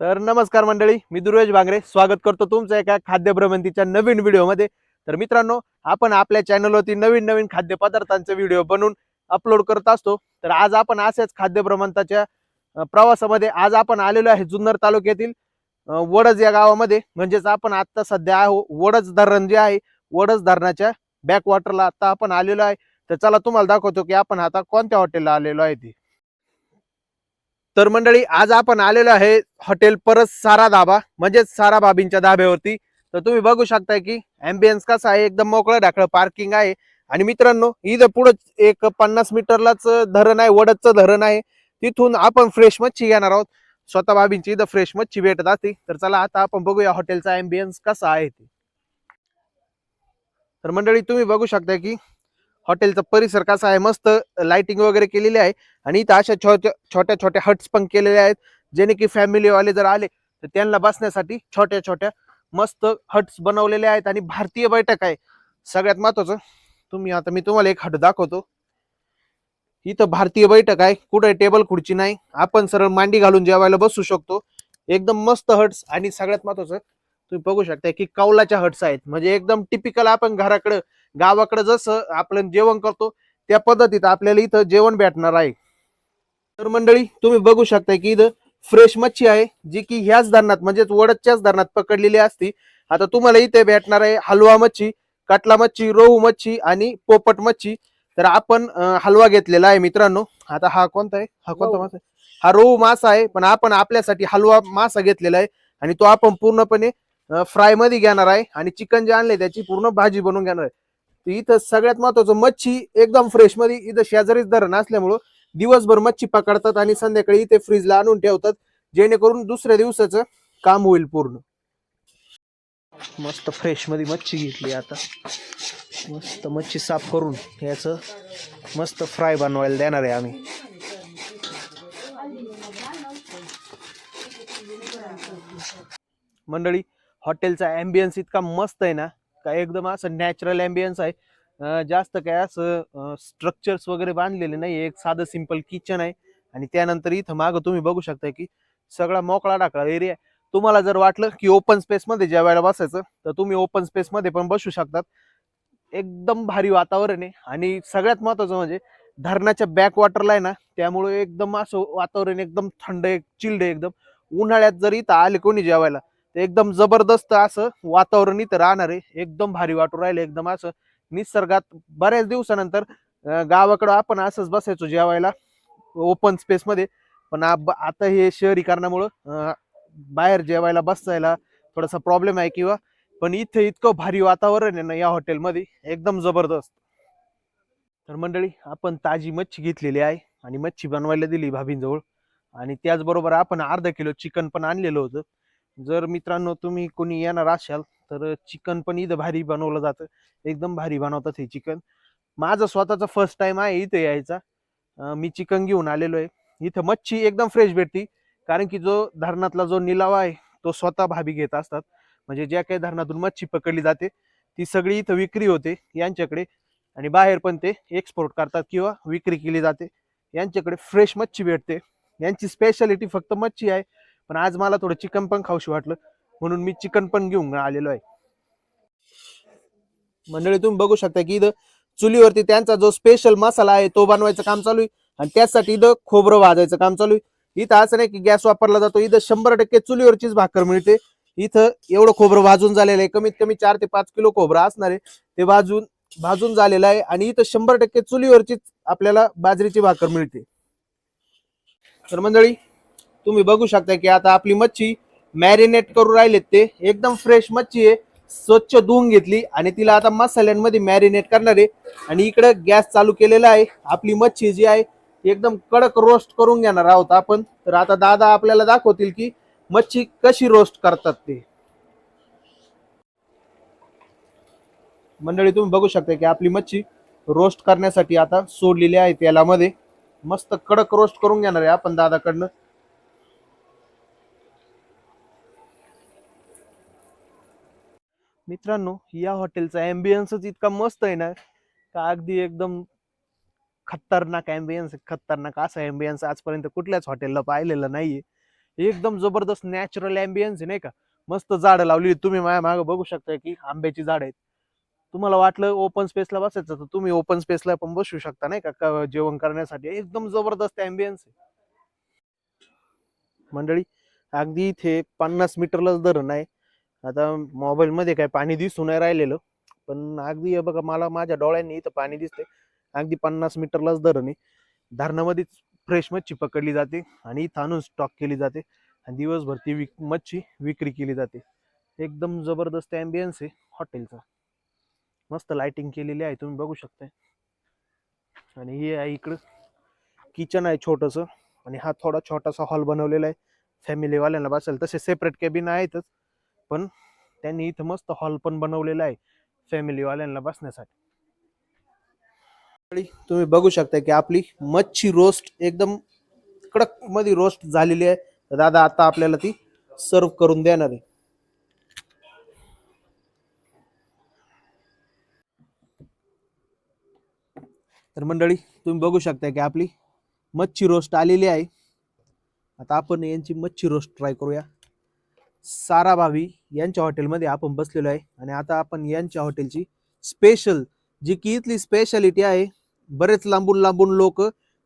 तर नमस्कार मंडळी मी दुर्वेश बांगरे स्वागत करतो तुमचं एका खाद्यभ्रमंतीच्या नवीन व्हिडिओमध्ये. तर मित्रांनो आपण आपल्या चॅनलवरती नवीन नवीन खाद्यपदार्थांचे व्हिडिओ बनवून अपलोड करत असतो. तर आज आपण असेच खाद्यभ्रमंताच्या प्रवासामध्ये आज आपण आलेलो आहे जुन्नर तालुक्यातील वडज या गावामध्ये. म्हणजेच आपण आत्ता सध्या आहो वडज धरण जे आहे वडज धरणाच्या बॅकवॉटरला आता आपण आलेलो आहे. तर चला तुम्हाला दाखवतो की आपण आता कोणत्या हॉटेलला आलेलो आहे ते. तर मंडळी आज आपण आलेलो आहे हॉटेल परत सारा धाबा म्हणजेच सारा बाबींच्या धाब्यावरती. तर तुम्ही बघू शकताय की ॲम्बियन्स कसा आहे एकदम मोकळं ढाकळं पार्किंग आहे. आणि मित्रांनो इथं पुढं एक पन्नास मीटरलाच धरण आहे वडदचं धरण आहे. तिथून आपण फ्रेश मच्छी घेणार आहोत. स्वतः बाबींची इथं फ्रेश मच्छी भेटत असते. तर चला आता आपण बघूया हॉटेलचा अँबियन्स कसा आहे ते. तर मंडळी तुम्ही बघू शकता की हॉटेलचा परिसर कसा आहे मस्त लाइटिंग वगैरे केलेली आहे आणि इथं अशा छोट्या छोट्या छोट्या हट्स पण केलेल्या आहेत. जेणे की फॅमिलीवाले जर आले तर त्यांना बसण्यासाठी छोट्या छोट्या मस्त हट्स बनवलेल्या आहेत आणि भारतीय बैठक आहे. सगळ्यात महत्वाचं तुम्ही आता मी तुम्हाला एक हट दाखवतो. इथं भारतीय बैठक आहे कुठे टेबल खुर्ची नाही. आपण सरळ मांडी घालून जेवायला बसू शकतो. एकदम मस्त हट्स आणि सगळ्यात महत्वाचं तुम्ही बघू शकता की कौलाच्या हट्स आहेत. म्हणजे एकदम टिपिकल आपण घराकडं गावाकडे जसं आपण जेवण करतो त्या पद्धतीत आपल्याला इथं जेवण भेटणार आहे. तर मंडळी तुम्ही बघू शकता की इथं फ्रेश मच्छी आहे जी की ह्याच धरणात म्हणजेच वडदच्याच धरणात पकडलेली असती. आता तुम्हाला इथे भेटणार आहे हलवा मच्छी कटला मच्छी रोहू मच्छी आणि पोपट मच्छी. तर आपण हलवा घेतलेला आहे मित्रांनो. आता हा कोणता आहे? हा कोणता. मासा आहे? हा रोहू मासा आहे पण आपण आपल्यासाठी हलवा मासा घेतलेला आहे आणि तो आपण पूर्णपणे फ्रायमध्ये घेणार आहे आणि चिकन जे आणले त्याची पूर्ण भाजी बनवून घेणार आहे. तर इथं सगळ्यात महत्वाचं मच्छी एकदम फ्रेशमध्ये इथं शेजारीच धरण असल्यामुळं दिवसभर मच्छी पकडतात आणि संध्याकाळी इथे फ्रीजला आणून ठेवतात जेणेकरून दुसऱ्या दिवसाचं काम होईल पूर्ण. मस्त फ्रेशमध्ये मच्छी घेतली आता. मस्त मच्छी साफ करून याच मस्त फ्राय बनवायला देणार आहे आम्ही. मंडळी हॉटेलचा अँबियन्स इतका मस्त आहे ना. काय एकदम असं नॅचरल अँबियन्स आहे. जास्त काय असं स्ट्रक्चर्स वगैरे बांधलेले नाही एक साधं सिंपल किचन आहे. आणि त्यानंतर इथं मागं तुम्ही बघू शकता की सगळा मोकळा टाकळा एरिया आहे. तुम्हाला जर वाटलं की ओपन स्पेसमध्ये ज्या जेवायला बसायचं तर तुम्ही ओपन स्पेसमध्ये पण बसू शकतात. एकदम भारी वातावरण आहे. आणि सगळ्यात महत्वाचं म्हणजे धरणाच्या बॅक वॉटरला आहे ना त्यामुळे एकदम असं वातावरण एकदम थंड आहे चिल्ड आहे एकदम. उन्हाळ्यात जर इथं आले कोणी जेवायला ते एकदम जबरदस्त असं वातावरण इथं राहणार आहे. एकदम भारी वाटू राहिलं एकदम असं निसर्गात बऱ्याच दिवसानंतर गावाकडं आपण असंच बसायचो जेवायला ओपन स्पेसमध्ये पण आता हे शहरीकरणामुळं बाहेर जेवायला बसायला थोडासा प्रॉब्लेम आहे किंवा पण इथे इतकं भारी वातावरण आहे ना या हॉटेलमध्ये एकदम जबरदस्त. तर मंडळी आपण ताजी मच्छी घेतलेली आहे आणि मच्छी बनवायला दिली भाभींजवळ. आणि त्याचबरोबर आपण अर्धा किलो चिकन पण आणलेलं होतं. जर मित्रांनो तुम्ही कोणी येणार असाल तर चिकन पण इथं भारी बनवलं जातं. एकदम भारी बनवतात हे चिकन माझा स्वतःचा फर्स्ट टाइम आहे इथं यायचा. मी चिकन घेऊन आलेलो आहे. इथं मच्छी एकदम फ्रेश भेटती. कारण की जो धरणातला जो निलावा आहे तो स्वतः भाभी घेत असतात. म्हणजे ज्या काही धरणातून मच्छी पकडली जाते ती सगळी इथं विक्री होते यांच्याकडे. आणि बाहेर पण ते एक्सपोर्ट करतात किंवा विक्री केली जाते. यांच्याकडे फ्रेश मच्छी भेटते. यांची स्पेशालिटी फक्त मच्छी आहे. पण आज मला थोडं चिकन पण खाऊशी वाटलं. म्हणून मी चिकन पण घेऊन आलेलो आहे. मंडळी तुम्ही बघू शकता की इथं चुलीवरती त्यांचा जो स्पेशल मसाला आहे तो बनवायचं काम चालू आहे. आणि त्यासाठी इथं खोबरं वाजायचं काम चालू आहे. इथं असं नाही की गॅस वापरला जातो. इथं शंभर टक्के चुलीवरचीच भाकर मिळते. इथं एवढं खोबरं भाजून झालेलं आहे. कमीत कमी चार ते पाच किलो खोबरं असणार आहे. ते भाजून भाजून झालेलं आहे. आणि इथं शंभर टक्के चुलीवरचीच आपल्याला बाजरीची भाकर मिळते. तर मंडळी तुम्ही बघू शकता की आता आपली मच्छी मॅरिनेट करून राहिलेत ते. एकदम फ्रेश मच्छी आहे. स्वच्छ धुवून घेतली आणि तिला आता मसाल्यांमध्ये मॅरिनेट करणार आहे. आणि इकडं गॅस चालू केलेला आहे. आपली मच्छी जी आहे एकदम कडक रोस्ट करून घेणार आहोत आपण. तर आता दादा आपल्याला दाखवतील की मच्छी कशी रोस्ट करतात ते. मंडळी तुम्ही बघू शकता की आपली मच्छी रोस्ट करण्यासाठी आता सोडलेली आहे तेलामध्ये. मस्त कडक रोस्ट करून घेणार आहे आपण दादाकडनं. मित्रांनो या हॉटेलचा ॲम्बियन्सच इतका मस्त आहे ना का अगदी एकदम खतरनाक ॲम्बियन्स खतरनाक असा ॲम्बियन्स आजपर्यंत कुठल्याच हॉटेलला पाहिलेला नाहीये. एकदम जबरदस्त नॅचरल ॲम्बियन्स आहे नाही का? मस्त झाडं लावली तुम्ही माझ्या मागं बघू शकता की आंब्याची झाड आहेत. तुम्हाला वाटलं ओपन स्पेसला बसायचं तर तुम्ही ओपन स्पेसला पण बसू शकता नाही का? जेवण करण्यासाठी? एकदम जबरदस्त ॲम्बियन्स आहे. मंडळी अगदी इथे पन्नास मीटरलाच धरण आहे. आता मोबाईल मध्ये काय पाणी दिसू नाही राहिलेलं पण अगदी हे बघा मला माझ्या डोळ्यांनी इथं पाणी दिसते अगदी पन्नास मीटरलाच धरण आहे. धरणामध्येच फ्रेश मच्छी पकडली जाते आणि इथं आणून स्टॉक केली जाते. आणि दिवसभर ती विक मच्छी विक्री केली जाते. एकदम जबरदस्त अँबियन्स आहे हॉटेलचा मस्त लाइटिंग केलेली आहे तुम्ही बघू शकताय. आणि हे आहे इकडं. किचन आहे छोटंसं. आणि हा थोडा छोटासा हॉल बनवलेला आहे. फॅमिलीवाल्यांना बसायला तसे सेपरेट केबिन आहेतच. पण त्यांनी इथं मस्त हॉल पण बनवलेला आहे फॅमिलीवाल्यांना बसण्यासाठी. तुम्ही बघू शकता की आपली मच्छी रोस्ट एकदम कडकमध्ये रोस्ट झालेली आहे. तर दादा आता आपल्याला ती सर्व करून देणार आहे. तर मंडळी तुम्ही बघू शकता की आपली मच्छी रोस्ट आलेली आहे. आता आपण यांची मच्छी रोस्ट ट्राय करूया. सारा भावी यांच्या हॉटेलमध्ये आपण बसलेलो आहे. आणि आता आपण यांच्या हॉटेलची स्पेशल जी की इथली स्पेशालिटी आहे बरेच लांबून लांबून लोक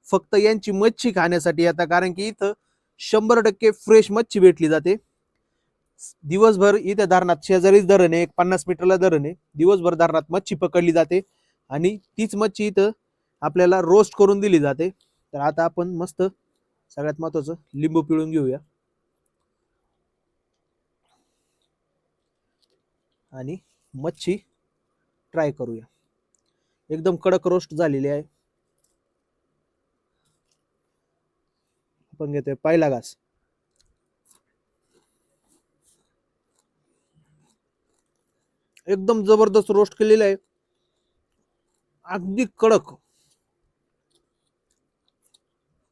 फक्त यांची मच्छी खाण्यासाठी येतात. कारण की इथं शंभर टक्के फ्रेश मच्छी भेटली जाते. दिवसभर इथे धरणात शेजारीच धरण आहे एक पन्नास मीटरला धरण आहे. दिवसभर धरणात मच्छी पकडली जाते. आणि तीच मच्छी इथं आपल्याला रोस्ट करून दिली जाते. तर आता आपण मस्त सगळ्यात महत्वाचं लिंबू पिळून घेऊया. आणि मच्छी ट्राय करूया. एकदम कडक रोस्ट झालेली आहे. आपण घेतोय पहिला घास. एकदम जबरदस्त रोस्ट केलेला आहे. अगदी कडक.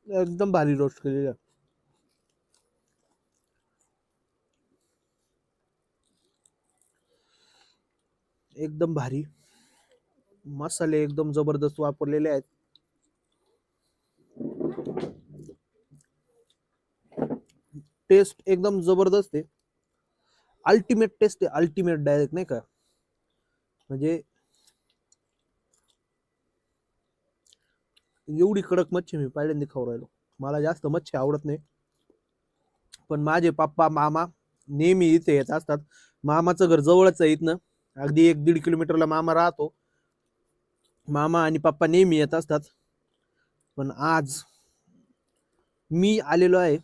एकदम भारी रोस्ट केलेला आहे. एकदम भारी. मसाले एकदम जबरदस्त वापरलेले आहेत. टेस्ट एकदम जबरदस्त आहे. अल्टिमेट टेस्ट आहे अल्टिमेट डायरेक्ट नाही का? म्हणजे एवढी कडक मच्छी मी पहिल्यांदा खाऊ राहिलो. मला जास्त मच्छी आवडत नाही. पण माझे पप्पा मामा नेहमी इथे येत असतात. मामाचं घर जवळच आहे इथनं. अगदी एक दीड किलोमीटरला मामा राहतो. मामा आणि पप्पा नेहमी येत असतात. पण आज मी आलेलो आहे.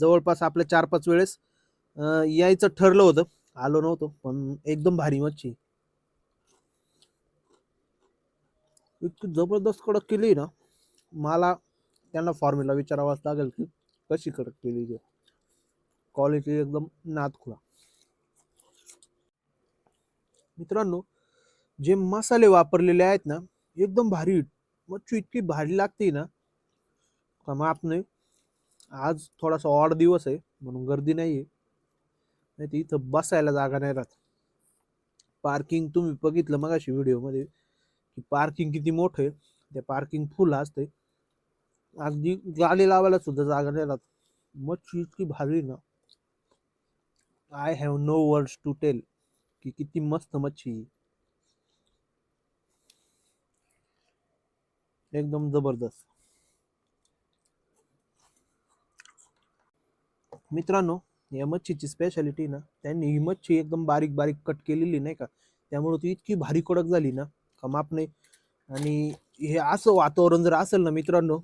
जवळपास आपल्या चार पाच वेळेस यायचं ठरलं होतं. आलो नव्हतो पण एकदम भारी मच्छी. इतकी जबरदस्त कडक केली ना मला त्यांना फॉर्म्युला विचारावाच लागेल की कशी कडक केली क्वालिटी एकदम नादखुळा मित्रांनो जे मसाले वापरलेले आहेत ना एकदम भारी. मच्छी इतकी भारी लागते ना. का मग आपण आज थोडासा ऑड दिवस आहे म्हणून गर्दी नाही आहे नाही तर इथं बसायला जागा नाही राहत. पार्किंग तुम्ही बघितलं मगाशी व्हिडिओमध्ये की पार्किंग किती मोठं आहे. ते पार्किंग फुल असते अगदी गाडी लावायला सुद्धा जागा नाही राहत. मच्छी इतकी भारी ना. I have no words to tell की किती मस्त मच्छी. एकदम जबरदस्त. मित्रांनो या मच्छीची स्पेशालिटी ना त्यांनी ही मच्छी एकदम बारीक बारीक कट केलेली नाही का? त्यामुळे ती इतकी भारी कडक झाली ना का माप नाही. आणि हे असं वातावरण जर असेल ना मित्रांनो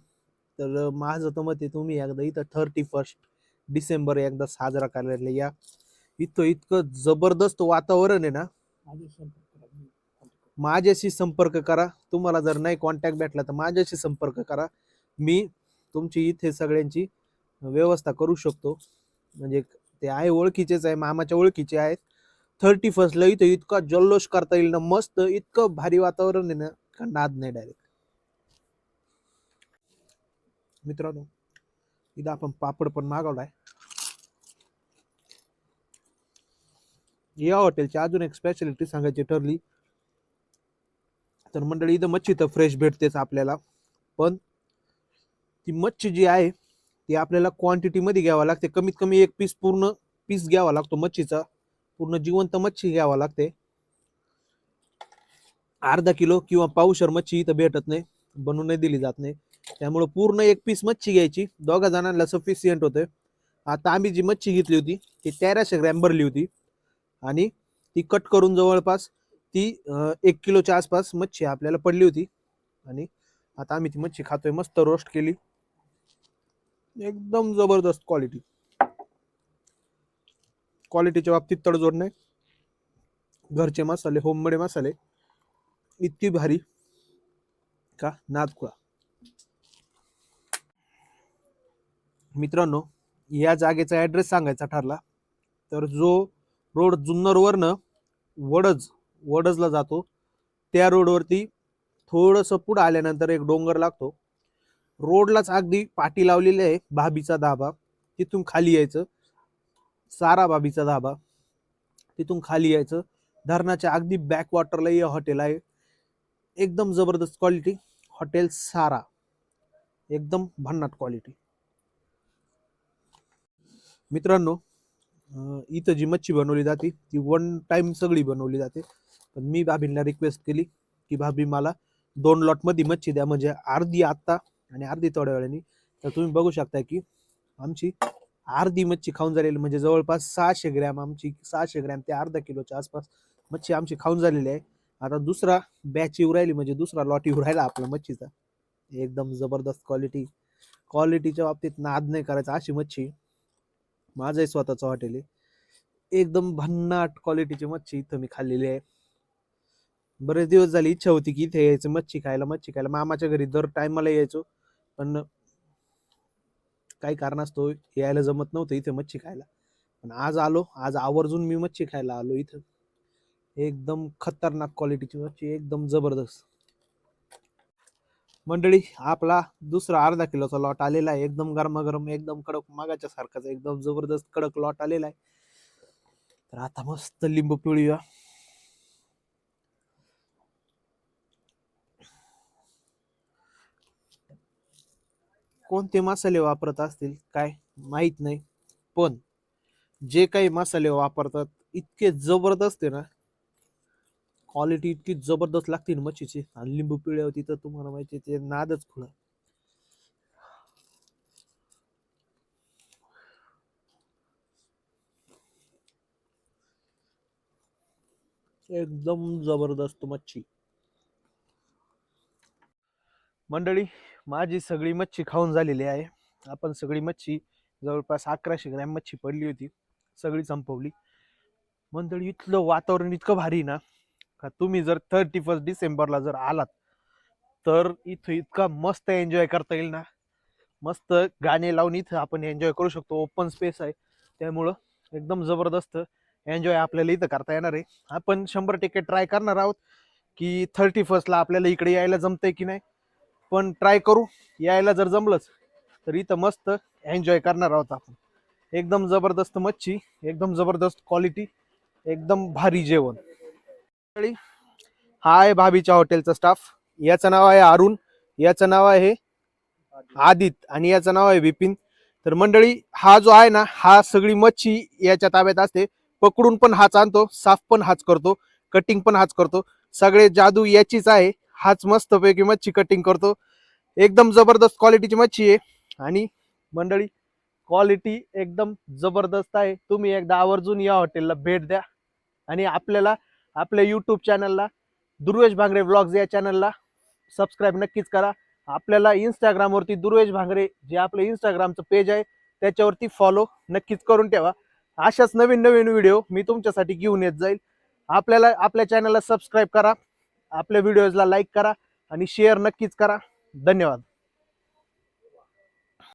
तर माझं तर मत आहे तुम्ही एकदा इथं थर्टी फर्स्ट डिसेंबर एकदा साजरा करायला या. इथं इतकं जबरदस्त वातावरण आहे ना माझ्याशी संपर्क करा तुम्हाला जर नाही कॉन्टॅक्ट भेटला तर माझ्याशी संपर्क करा. मी तुमची इथे सगळ्यांची व्यवस्था करू शकतो. म्हणजे ते आहे ओळखीचेच आहे मामाच्या ओळखीचे आहेत. थर्टी फर्स्टला इथं इतका जल्लोष करता येईल ना मस्त इतकं भारी वातावरण आहे ना का नाद नाही डायरेक्ट मित्रांनो इथं आपण पापड पण मागवलाय. या हॉटेलची अजून एक स्पेशालिटी सांगायची ठरली. तर मंडळी इथं मच्छी तर फ्रेश भेटतेच आपल्याला. पण ती मच्छी जी आहे ती आपल्याला क्वांटिटीमध्ये घ्यावा लागते. कमीत कमी एक पीस पूर्ण पीस घ्यावा लागतो मच्छीचा. पूर्ण जिवंत मच्छी घ्यावा लागते. अर्धा किलो किंवा पावशर मच्छी इथं भेटत नाही. बनवून नाही दिली जात नाही. त्यामुळं पूर्ण एक पीस मच्छी घ्यायची. दोघा जणांना सफिशियंट होते आता आम्ही जी मच्छी घेतली होती ती तेराशे ग्रॅम भरली होती. आणि ती कट करून जवळपास ती एक किलोच्या आसपास मच्छी आपल्याला पडली होती. आणि आता आम्ही ती मच्छी खातोय मस्त रोस्ट केली. एकदम जबरदस्त क्वालिटी क्वालिटीच्या बाबतीत तडजोड नाही. घरचे मसाले होममेड मसाले इतकी भारी. का? नादकुळा. मित्रांनो या जागेचा ॲड्रेस सांगायचा ठरला तर जो रोड जुन्नरवरनं वडज वडजला जातो. त्या रोडवरती थोडंसं पुढं आल्यानंतर एक डोंगर लागतो. रोडलाच अगदी पाटी लावलेली आहे भाभीचा धाबा. तिथून खाली यायचं. सारा भाभीचा धाबा. तिथून खाली यायचं. धरणाच्या अगदी बॅक वॉटरला हे हॉटेल आहे. एकदम जबरदस्त क्वालिटी हॉटेल सारा. एकदम भन्नाट क्वालिटी मित्रांनो इथं जी मच्छी बनवली जाते ती वन टाइम सगळी बनवली जाते. पण मी भाभींना रिक्वेस्ट केली की भाभी मला दोन लॉटमध्ये मच्छी द्या. म्हणजे अर्धी आत्ता आणि अर्धी थोड्या वेळाने. तर तुम्ही बघू शकता की आमची अर्धी मच्छी खाऊन झालेली म्हणजे जवळपास सहाशे ग्रॅम आमची सहाशे ग्रॅम ते अर्धा किलोच्या आसपास मच्छी आमची खाऊन झालेली आहे. आता दुसरा बॅच येऊ राहिली म्हणजे दुसरा लॉट येऊ राहिला आपला मच्छीचा. एकदम जबरदस्त क्वालिटी क्वालिटीच्या बाबतीत नाद नाही करायचा अशी मच्छी. माझंही स्वतःचं हॉटेल आहे. एकदम भन्नाट क्वालिटीची मच्छी इथं मी खाल्लेली आहे. बरेच दिवस झाली इच्छा होती की इथे यायचं मच्छी खायला मच्छी खायला. मामाच्या घरी दर टायमाला यायचो पण काही कारणास्तव यायला जमत नव्हतं इथे मच्छी खायला. पण आज आलो आज आवर्जून मी मच्छी खायला आलो इथं. एकदम खतरनाक क्वालिटीची मच्छी एकदम जबरदस्त. मंडळी आपला दुसरा अर्धा किलोचा लॉट आलेला आहे. एकदम गरमागरम एकदम कडक मागाच्या सारखाच एकदम जबरदस्त कडक लॉट आलेला आहे. तर आता मस्त लिंबू पिळूया. कोणते मसाले वापरत असतील काय माहीत नाही. पण जे काही मसाले वापरतात इतके जबरदस्त आहे ना क्वालिटी इतकी जबरदस्त लागते ना मच्छीची. आणि लिंबू पिळे होती तर तुम्हाला माहिती आहे, ते नादच खुळा एकदम जबरदस्त मच्छी. मंडळी माझी सगळी मच्छी खाऊन झालेली आहे. आपण सगळी मच्छी जवळपास अकराशे ग्रॅम मच्छी पडली होती. सगळी संपवली. मंडळी इथलं वातावरण इतकं भारी ना. का तुम्ही जर थर्टी फर्स्ट डिसेंबरला जर आलात तर इथं इतका मस्त एन्जॉय करता येईल ना. मस्त गाणे लावून इथं आपण एन्जॉय करू शकतो. ओपन स्पेस आहे. त्यामुळं एकदम जबरदस्त एन्जॉय आपल्याला इथं करता येणार आहे. आपण शंभर टक्के ट्राय करणार आहोत की थर्टी फर्स्टला आपल्याला इकडे यायला जमतंय की नाही. पण ट्राय करू. यायला जर जमलंच तर इथं मस्त एन्जॉय करणार आहोत आपण. एकदम जबरदस्त मच्छी एकदम जबरदस्त क्वालिटी एकदम भारी जेवण. हाय हा आहे भाभीच्या हॉटेलचा स्टाफ याचं नाव आहे अरुण. याचं नाव आहे आदित आणि याचं नाव आहे विपिन. तर मंडळी हा जो आहे ना हा सगळी मच्छी याच्या ताब्यात असते. पकडून पण हाच आणतो साफ पण हाच करतो कटिंग पण हाच करतो. सगळे जादू याचीच आहे. हाच मस्तपैकी मच्छी कटिंग करतो. एकदम जबरदस्त क्वालिटीची मच्छी आहे. आणि मंडळी क्वालिटी एकदम जबरदस्त आहे. तुम्ही एकदा आवर्जून या हॉटेलला भेट द्या. आणि आपल्याला आपल्या यूट्यूब चॅनलला दुर्वेश भांगरे व्लॉग्स या चॅनलला सबस्क्राईब नक्कीच करा. आपल्याला इंस्टाग्रामवरती दुर्वेश भांगरे जे आपलं इंस्टाग्रामचं पेज आहे त्याच्यावरती फॉलो नक्कीच करून ठेवा. अशाच नवीन नवीन व्हिडिओ मी तुमच्यासाठी घेऊन येत जाईल. आपल्याला आपल्या चॅनलला सबस्क्राईब करा. आपल्या व्हिडिओजला लाईक करा आणि शेअर नक्कीच करा. धन्यवाद.